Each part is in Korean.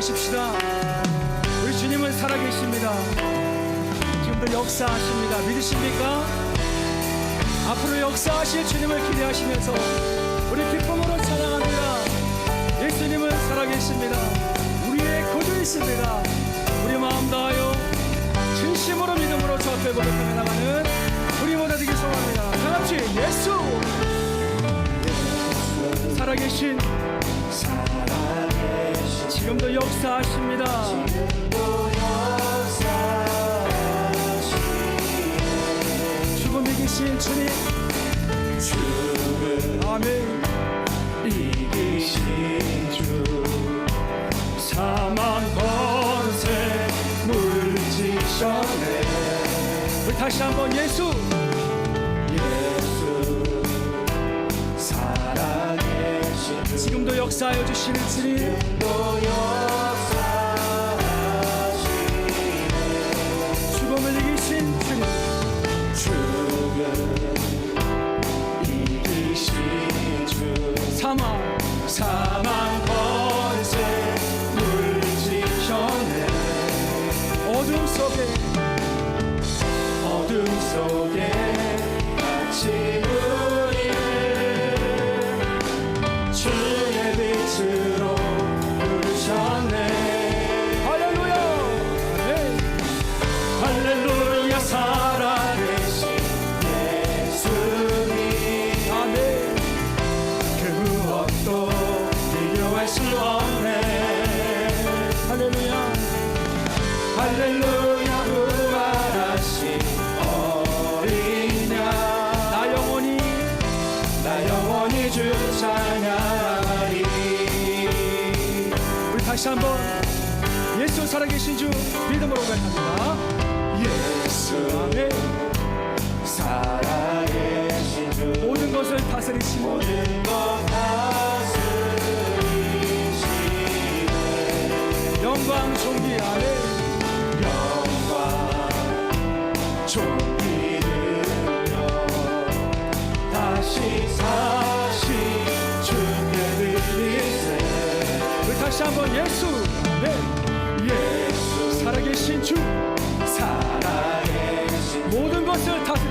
기대하십시다. 우리 주님은 살아계십니다. 지금도 역사하십니다. 믿으십니까? 앞으로 역사하실 주님을 기대하시면서 우리 기쁨으로 찬양합니다. 예수님은 살아계십니다. 우리의 구주이십니다. 우리 마음 다하여 진심으로 믿음으로 저 앞에 고백하며 나가는 우리 모두 되기 소원합니다. 다 같이 예수! 살아계신 역사하십니다. 죽음 이기신 주님. 아멘. 이기신 주 사망 권세 물지셨네 우리 다시 한번 예수. 지금도 역사하여 주시는 주님. 할렐루야 부활하신 어린 양나 영원히 나 영원히 주 찬양하리 우리 다시 한번 예수 살아계신 주 믿음으로 고백합니다. 예수 아멘. 살아계신 주 모든 것을 다스리시고 모든 것 다스리시네 영광 존귀 아멘.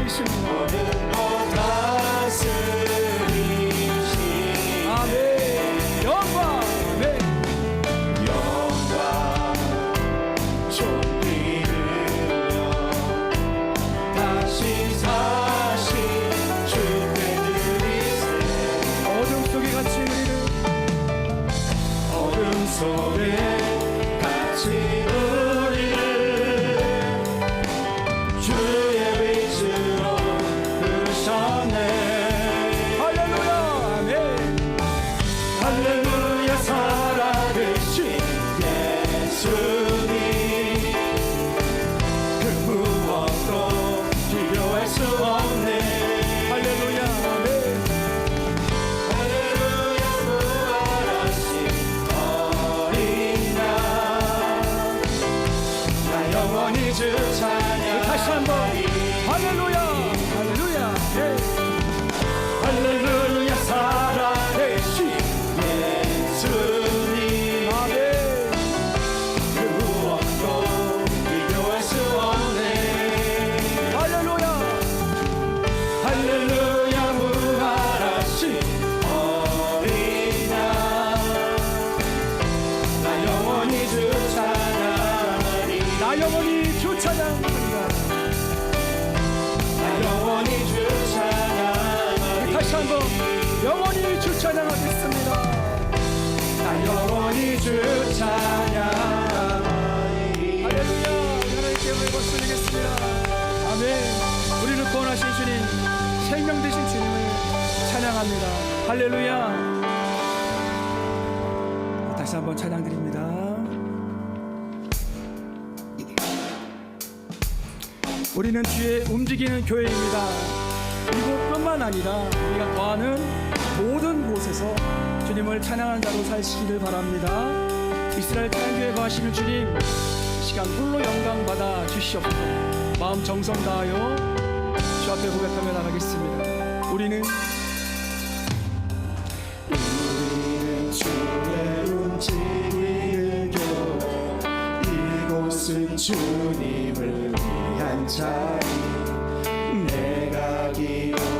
다스 주 찬양하리 할렐루야 하나님께 영광을 드리겠습니다. 아멘. 우리를 구원하신 주님, 생명 되신 주님을 찬양합니다. 할렐루야. 다시 한번 찬양드립니다. 우리는 주의 움직이는 교회입니다. 이곳뿐만 아니라 우리가 거하는 모든 곳에서 주님을 찬양하는 자로 살시기를 바랍니다. 이스라엘 탄교에 가시는 주님, 시간 홀로 영광 받아 주시옵소서. 마음 정성 다하여 주 앞에 고백하며 나가겠습니다. 우리는 우리는 주의 움직이는 이곳은 주님을 위한 자리 내가 기억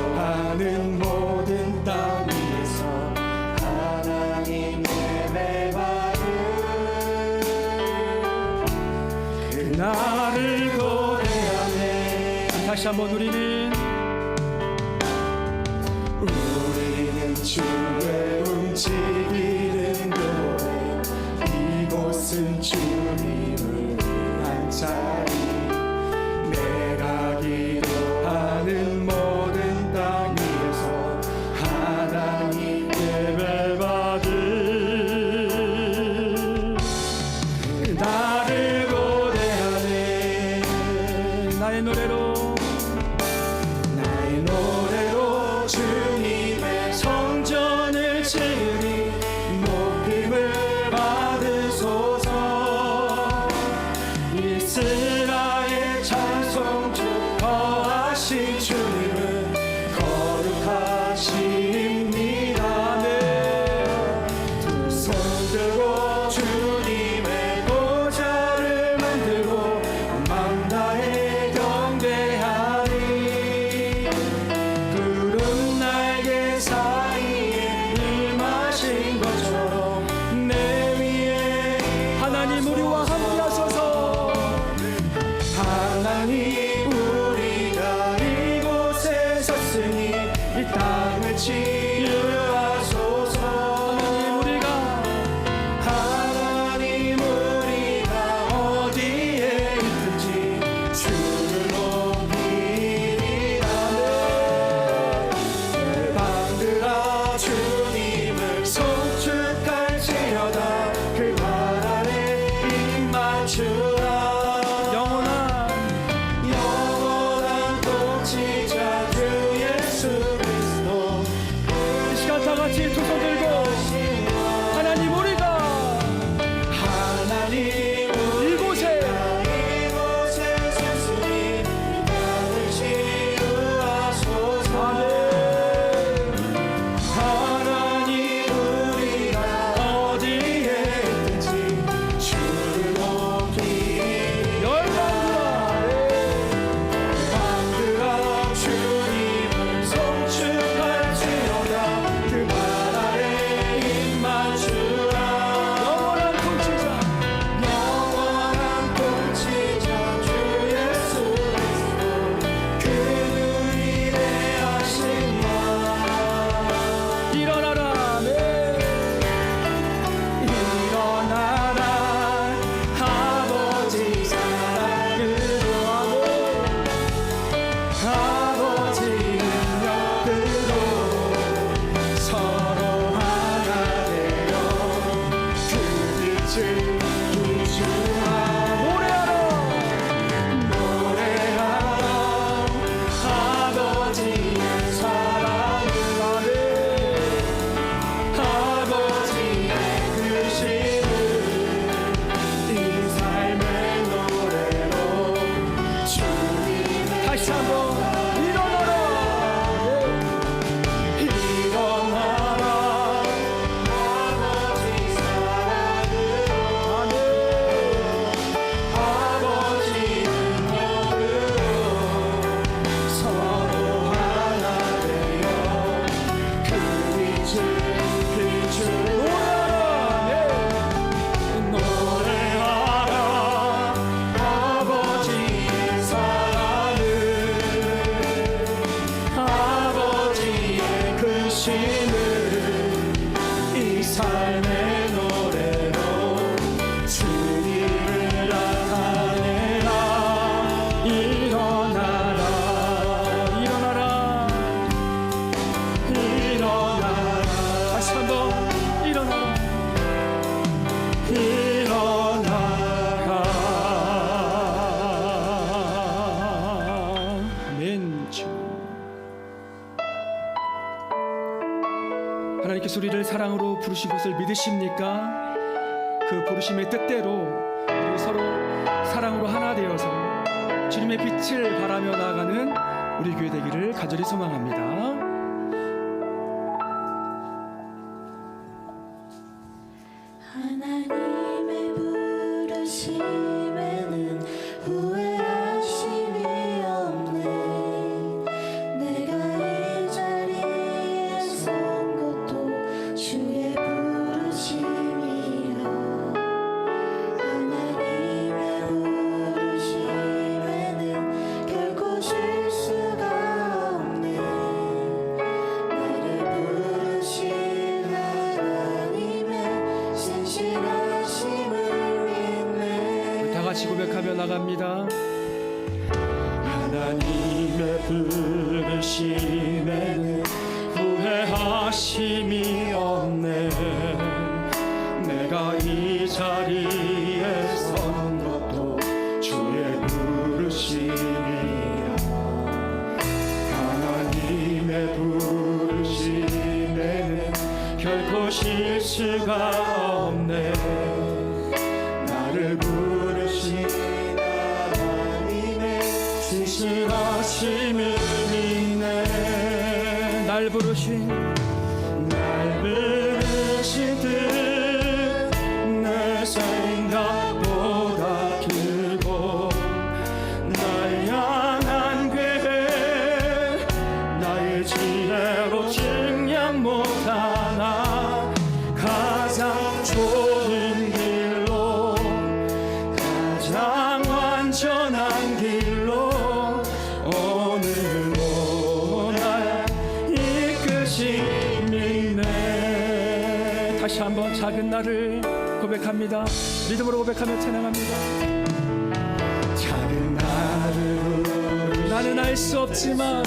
한번 우리는 to say você 하나님께서 우리를 사랑으로 부르신 것을 믿으십니까? 그 부르심의 뜻대로 우리 서로 사랑으로 하나 되어서 주님의 빛을 바라며 나아가는 우리 교회 되기를 간절히 소망합니다. 나갑니다. 하나님의 부르심에는 후회하심이 없네. 내가 이 자리에 선 것도 주의 부르심이라 하나님의 부르심에는 결코 실수가 없네. 나를 부르 믿네 날 부르신 고백합니다. 믿음으로 고백하며 찬양합니다. 작은 나를 나는 알 수 없지만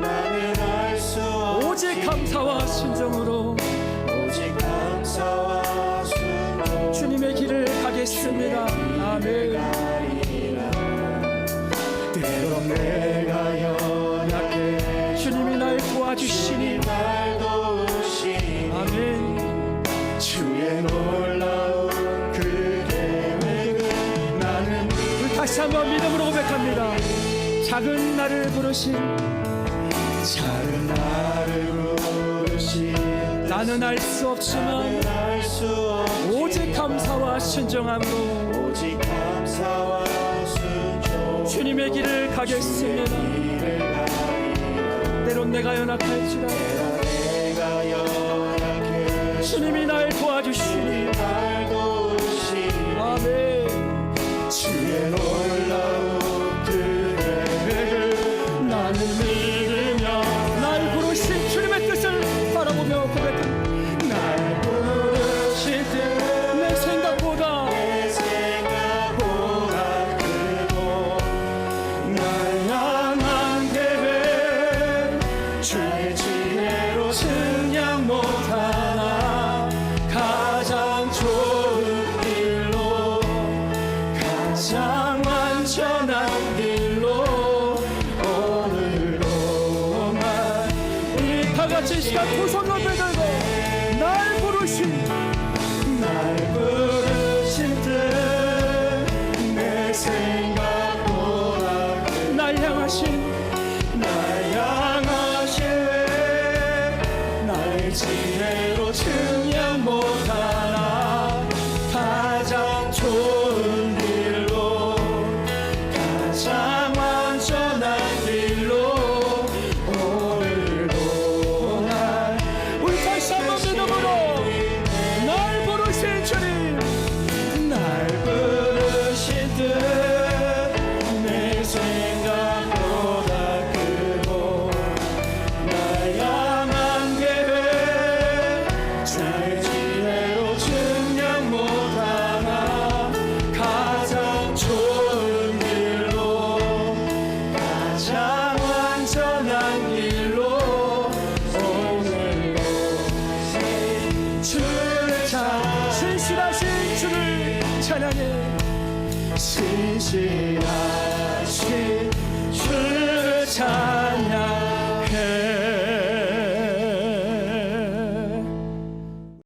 나는 알 수 오직 감사와 신정으로 오직 감사와 순종 주님의 길을 가겠습니다. 아멘. 때론 내 한번 믿음으로 고백합니다. 작은 나를 부르신 작은 나를 부르시 나는 알 수 없지만 오직 감사와 신정함으로 오직 감사와 순종. 주님의 길을 가겠습니다. 때론 내가 연약할지라도 연약해 주님이 날 도와주시니. 아멘. 주의 놀 다 같이 이